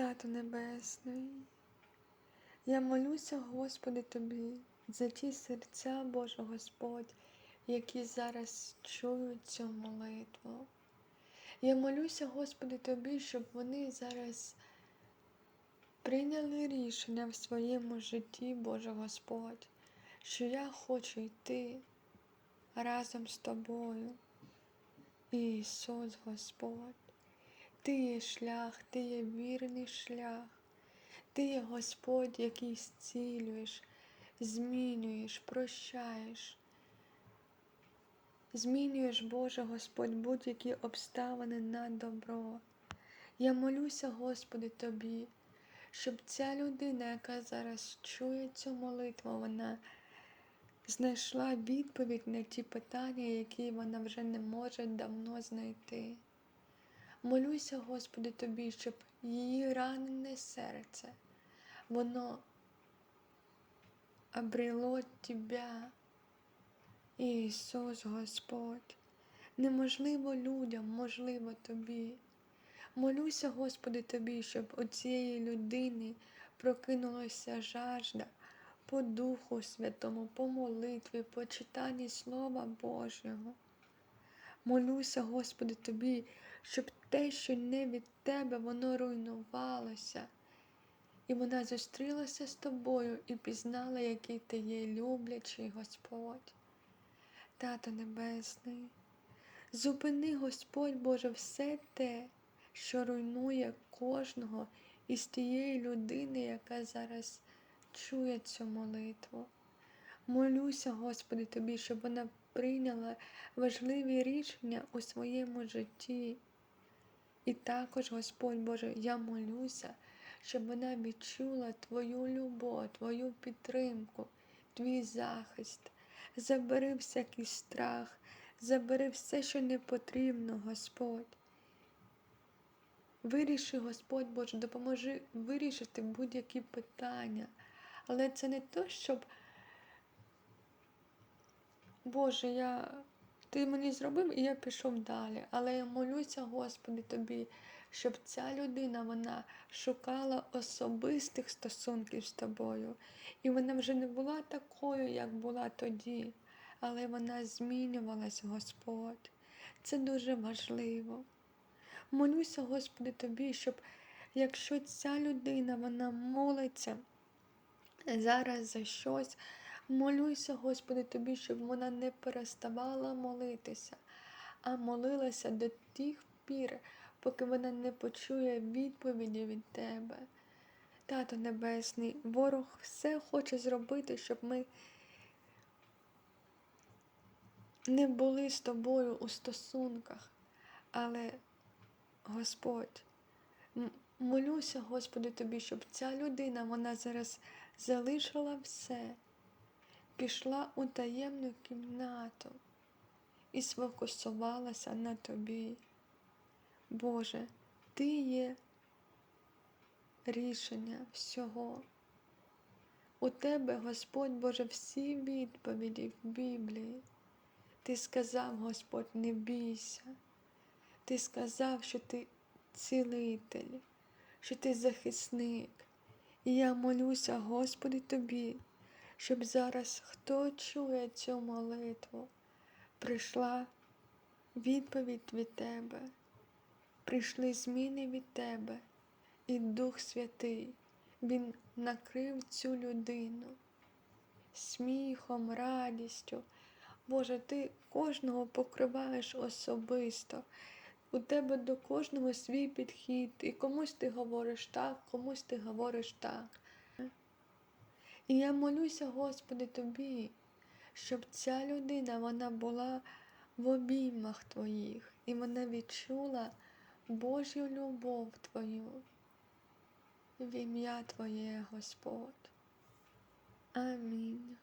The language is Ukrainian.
Тато Небесний, я молюся, Господи, Тобі за ті серця, Боже Господь, які зараз чують цю молитву. Я молюся, Господи, Тобі, щоб вони зараз прийняли рішення в своєму житті, Боже Господь, що я хочу йти разом з Тобою. Ісус Господь, Ти є шлях, Ти є вірний шлях, Ти є Господь, який зцілюєш, змінюєш, прощаєш. Змінюєш, Боже Господь, будь-які обставини на добро. Я молюся, Господи, Тобі, щоб ця людина, яка зараз чує цю молитву, вона знайшла відповідь на ті питання, які вона вже не може давно знайти. Молюся, Господи, Тобі, щоб її ранене серце, воно обрело Тебе, Ісус Господь. Неможливо людям, можливо Тобі. Молюся, Господи, Тобі, щоб у цієї людини прокинулася жажда по Духу Святому, по молитві, по читанні Слова Божого. Молюся, Господи, Тобі, щоб те, що не від Тебе, воно руйнувалося. І вона зустрілася з тобою і пізнала, який ти є люблячий Господь. Тато Небесний, зупини, Господь Боже, все те, що руйнує кожного із тієї людини, яка зараз чує цю молитву. Молюся, Господи, Тобі, щоб вона прийняла важливі рішення у своєму житті. І також, Господь Боже, я молюся, щоб вона відчула Твою любов, Твою підтримку, Твій захист. Забери всякий страх, забери все, що не потрібно, Господь. Виріши, Господь Боже, допоможи вирішити будь-які питання. Але це не то, щоб, Боже, я... ти мені зробив і я пішов далі. Але я молюся, Господи, Тобі, щоб ця людина вона шукала особистих стосунків з тобою. І вона вже не була такою, як була тоді, але вона змінювалась, Господь. Це дуже важливо. Молюся, Господи, Тобі, щоб якщо ця людина вона молиться зараз за щось, молюся, Господи, Тобі, щоб вона не переставала молитися, а молилася до тих пір, поки вона не почує відповіді від Тебе. Тато Небесний, ворог все хоче зробити, щоб ми не були з тобою у стосунках, але, Господь, молюся, Господи, Тобі, щоб ця людина, вона зараз залишила все, пішла у таємну кімнату і сфокусувалася на тобі. Боже, Ти є рішення всього. У Тебе, Господь Боже, всі відповіді в Біблії. Ти сказав, Господь, не бійся. Ти сказав, що ти цілитель, що ти захисник. І я молюся, Господи, Тобі, щоб зараз, хто чує цю молитву, прийшла відповідь від Тебе, прийшли зміни від Тебе, і Дух Святий, Він накрив цю людину сміхом, радістю. Боже, ти кожного покриваєш особисто. У тебе до кожного свій підхід, і комусь ти говориш так, комусь ти говориш так. І я молюся, Господи, Тобі, щоб ця людина вона була в обіймах Твоїх, і вона відчула Божу любов Твою, в ім'я Твоє, Господь. Амінь.